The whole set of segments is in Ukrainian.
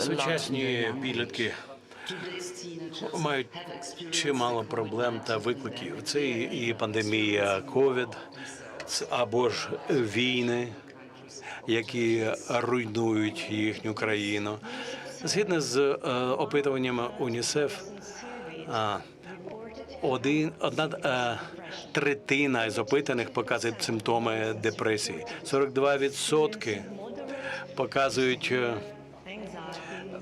Сучасні підлітки мають чимало проблем та викликів. Це і пандемія ковід, або ж війни, які руйнують їхню країну. Згідно з е, опитуваннями УНІСЕФ, а, один, одна е, третина з опитаних показує симптоми депресії. 42% показують. е,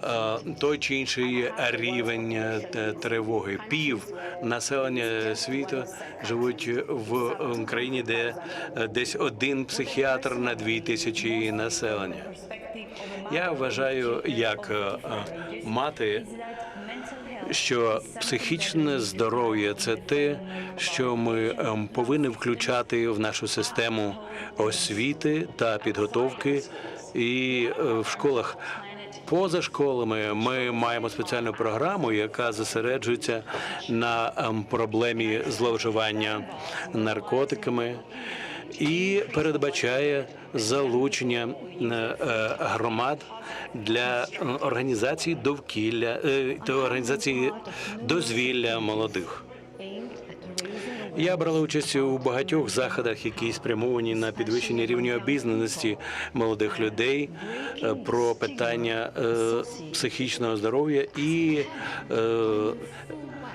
е, той чи інший рівень е, тривоги. Пів населення світу живуть в країні, де десь один психіатр на дві тисячі населення. Я вважаю, як мати, що психічне здоров'я це те, що ми повинні включати в нашу систему освіти та підготовки і е, в школах. Поза школами ми маємо спеціальну програму, яка зосереджується на ем, проблемі зловживання наркотиками і передбачає залучення е, е, громад для організації довкілля та організації дозвілля молодих. Я брала участь у багатьох заходах, які спрямовані на підвищення рівня обізнаності молодих людей е, про питання е, психічного здоров'я і е,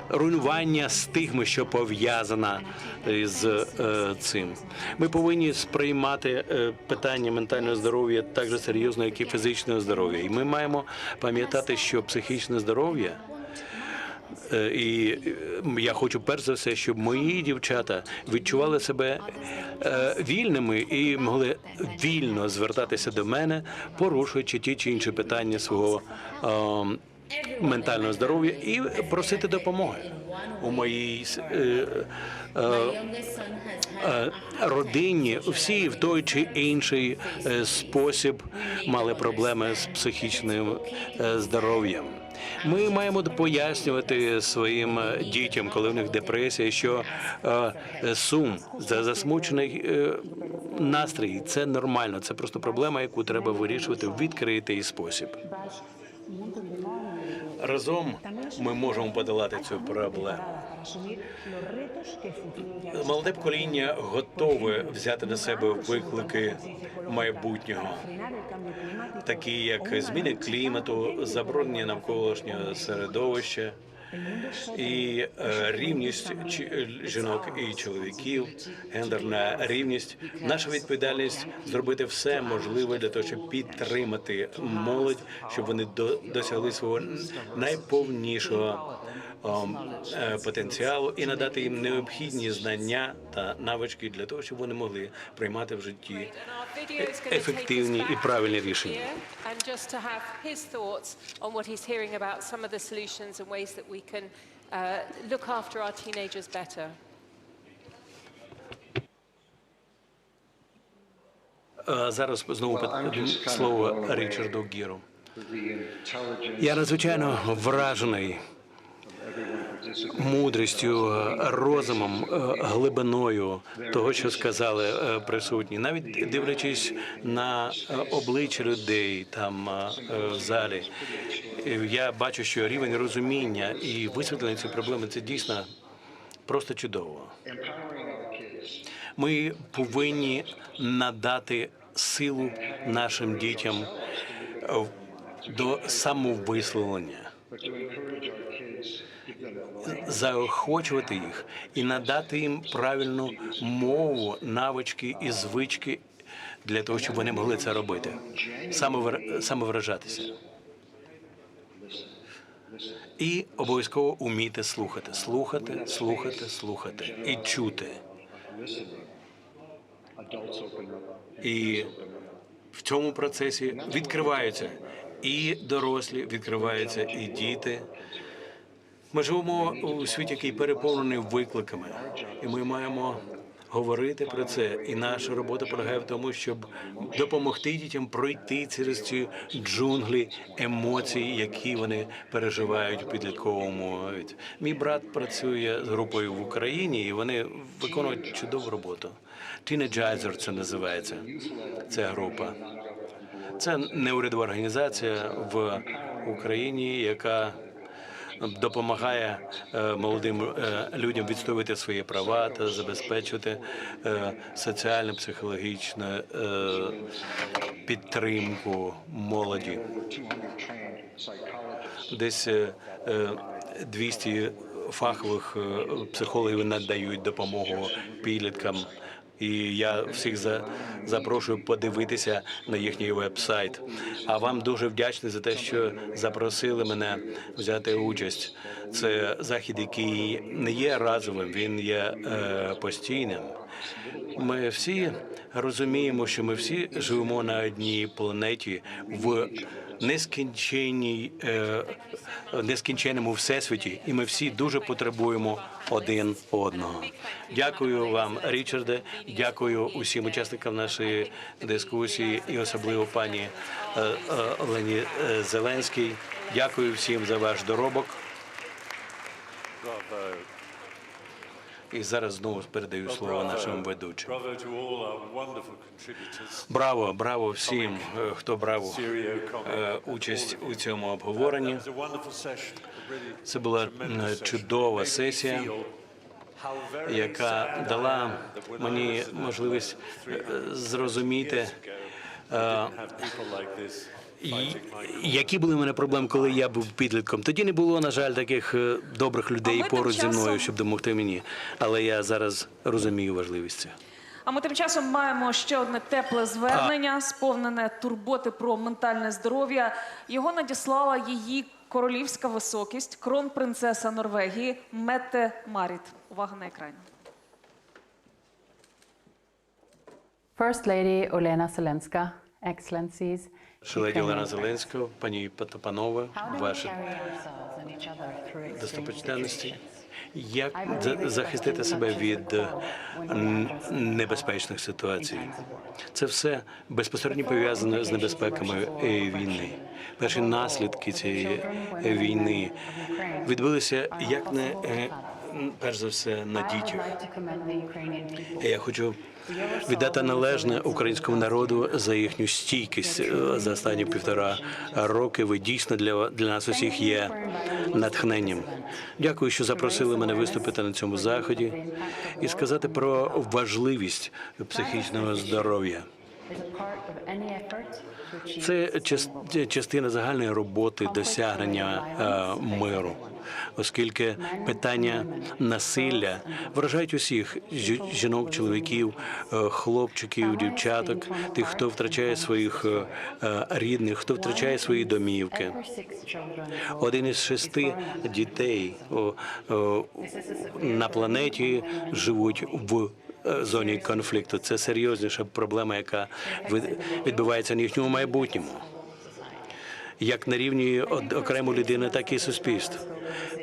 руйнування стигми, що пов'язана з цим. Ми повинні сприймати питання ментального здоров'я так же серйозно, як і фізичного здоров'я. І ми маємо пам'ятати, що психічне здоров'я. Е, І я хочу перш за все, щоб мої дівчата відчували себе е, вільними і могли вільно звертатися до мене, порушуючи ті чи інші питання свого ментального здоров'я і просити допомоги у моїй е, е, е, родині. Всі в той чи інший е, спосіб мали проблеми з психічним здоров'ям. Ми маємо пояснювати своїм дітям, коли в них депресія, що сум за засмучений настрій це нормально. Це просто проблема, яку треба вирішувати в відкритий спосіб. Разом ми можемо подолати цю проблему. Молоде покоління готове взяти на себе виклики майбутнього, такі як зміни клімату, забруднення навколишнього середовища і е, рівність чи- жінок і чоловіків, гендерна рівність. Наша відповідальність зробити все можливе для того, щоб підтримати молодь, щоб вони до- досягли свого найповнішого е, потенціалу і надати їм необхідні знання та навички для того, щоб вони могли приймати в житті ефективні і правильні рішення. And just to have his thoughts on what he's hearing about some of the solutions and ways that we can uh, look after our teenagers better. Е, Зараз знову слово Річарду Гіру. Я надзвичайно вражений мудрістю, е, розумом, е, глибиною того, що сказали е, присутні, навіть дивлячись на обличчя людей там в залі. Я бачу, що рівень розуміння і висвітлення цієї проблеми це дійсно просто чудово. Ми повинні надати силу нашим дітям до самовисловлення, заохочувати їх і надати їм правильну мову, навички і звички для того, щоб вони могли це робити, самовир- самовиражатися. І обов'язково уміти слухати, слухати, слухати, слухати і чути. І в цьому процесі відкриваються і дорослі, відкриваються і діти. Ми живемо у світі, який переповнений викликами, і ми маємо говорити про це. І наша робота полягає в тому, щоб допомогти дітям пройти через ці джунглі емоцій, які вони переживають у підлітковому. Мій брат працює з групою в Україні, і вони виконують чудову роботу. Teenagizer це називається. Ця група. Це неурядова організація в Україні, яка допомагає е, молодим е, людям відстоювати свої права та забезпечувати е, соціально психологічну підтримку молоді. Десь е, е, 200 фахових психологів надають допомогу підліткам. І я всіх за, запрошую подивитися на їхній веб-сайт. А вам дуже вдячний за те, що запросили мене взяти участь. Це захід, який не є разовим, він є е, постійним. Ми всі розуміємо, що ми всі живемо на одній планеті в нескінченному всесвіті, і ми всі дуже потребуємо один одного. Дякую вам, Річарде. Дякую усім учасникам нашої дискусії, і особливо пані е, е, Олені е, Зеленській. Дякую всім за ваш доробок. І зараз знову передаю слово нашим ведучим. Браво, браво всім, е, хто брав е, участь у цьому обговоренні. Це була е, чудова сесія, яка дала мені можливість place е, 300 зрозуміти, які були в мене проблеми, коли я був підлітком. Тоді не було, на жаль, таких е, добрих людей поруч зі мною, щоб допомогти мені. Але я зараз розумію важливість цього. А ми тим часом маємо ще одне тепле звернення, сповнене турботи про ментальне здоров'я. Його надіслала її королівська високість, кронпринцеса Норвегії Метте Маріт. Увага на екрані. First Lady Olena Zelenska, Excellencies, Шеледі Олена Зеленська, пані та панове, ваші достопочтенності. Як захистити себе від небезпечних ситуацій? Це все безпосередньо пов'язане з небезпеками війни. Перші наслідки цієї війни відбулися як не перш за все на дітях. Я хочу віддати належне українському народу за їхню стійкість е, за останні півтора роки. Ви дійсно для для нас усіх є натхненням. Дякую, що запросили мене виступити на цьому заході і сказати про важливість психічного здоров'я. Це частина загальної роботи досягнення е, миру, оскільки питання насилля вражають усіх жінок, чоловіків, е, хлопчиків, дівчаток, тих, хто втрачає своїх е, е, рідних, хто втрачає свої домівки. Один із шести дітей на планеті живуть в зоні конфлікту. Це серйозніша проблема, яка відбувається на їхньому майбутньому. Як на рівні окремої людини, так і суспільств.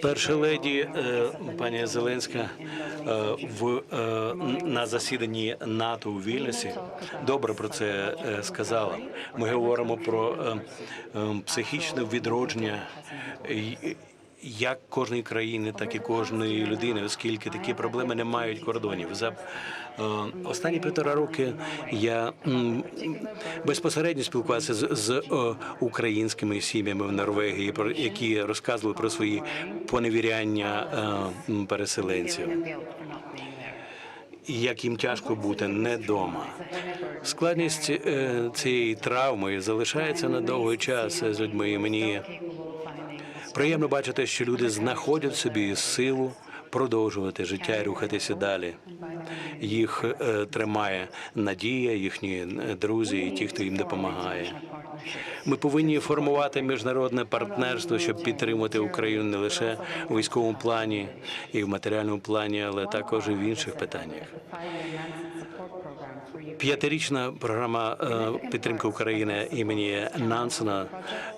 Перша леді е, пані Зеленська е, в е, на засіданні НАТО у Вільнюсі добре про це сказала. Ми говоримо про е, е, психічне відродження. Як кожної країни, так і кожної людини, оскільки такі проблеми не мають кордонів. За е, останні півтора роки я безпосередньо спілкувався з, з е, українськими сім'ями в Норвегії, які розказували про свої поневіряння е, переселенців. як їм тяжко бути не вдома. Складність цієї травми залишається на довгий час з людьми. Мені приємно бачити, що люди знаходять в собі силу продовжувати життя і рухатися далі. Їх е, тримає надія, їхні е, друзі і ті, хто їм допомагає. Ми повинні формувати міжнародне партнерство, щоб підтримати Україну не лише у військовому плані і в матеріальному плані, але також і в інших питаннях. П'ятирічна програма е, підтримки України імені Нансена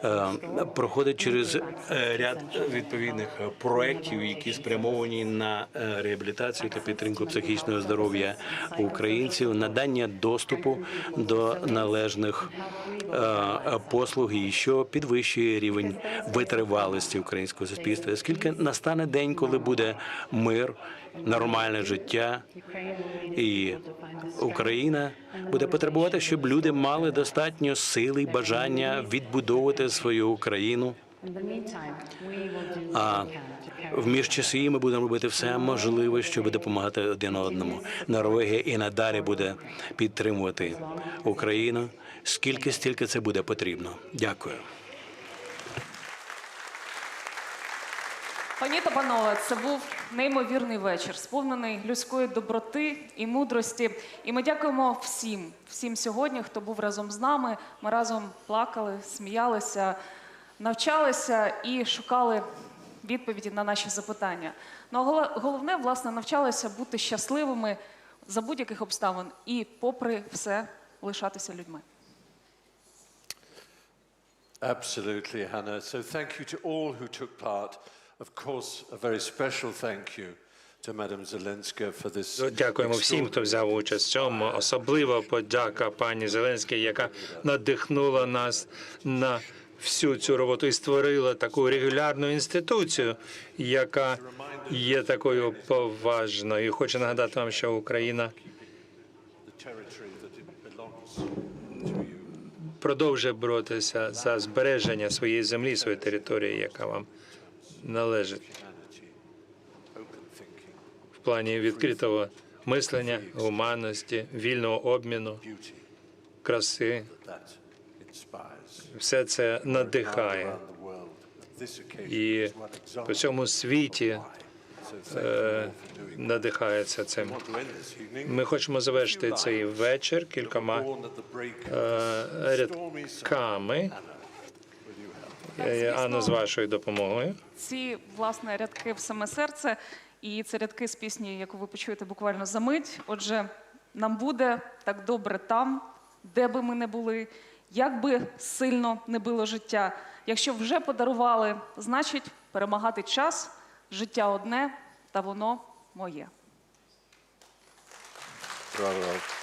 е, проходить через е, ряд відповідних проєктів, які спрямовані на реабілітацію та підтримку психічного здоров'я українців, надання доступу до належних послуг, і що підвищує рівень витривалості українського суспільства. Оскільки настане день, коли буде мир, нормальне життя, і Україна буде потребувати, щоб люди мали достатньо сили і бажання відбудовувати свою Україну. А в міжчасі ми будемо робити все можливе, щоб допомагати один одному. Норвегія і надалі буде підтримувати Україну, скільки стільки це буде потрібно. Дякую. Пані та панове, це був неймовірний вечір, сповнений людської доброти і мудрості. І ми дякуємо всім, всім сьогодні, хто був разом з нами. Ми разом плакали, сміялися, навчалися і шукали відповіді на наші запитання. Ну а головне, власне, навчалися бути щасливими за будь-яких обставин і, попри все, лишатися людьми. Absolutely, Hannah. So thank you to all who took part. Of course, a very special thank you this. Дякуємо всім, хто взяв участь в цьому. Особливо подяка пані Зеленській, яка надихнула нас на всю цю роботу і створила таку регулярну інституцію, яка є такою поважною. Хочу нагадати вам, що Україна продовжує боротися за збереження своєї землі, своєї території, яка вам належить в плані відкритого мислення, гуманності, вільного обміну, краси. Все це надихає. І по всьому світі that. надихається цим. Ми хочемо завершити цей вечір кількома е, рядками. Анна, з вашою допомогою. Ці власне рядки в саме серце, і це рядки з пісні, яку ви почуєте буквально за мить. Отже, нам буде так добре там, де би ми не були, як би сильно не було життя. Якщо вже подарували, значить перемагати час, життя одне, та воно моє. Bravo.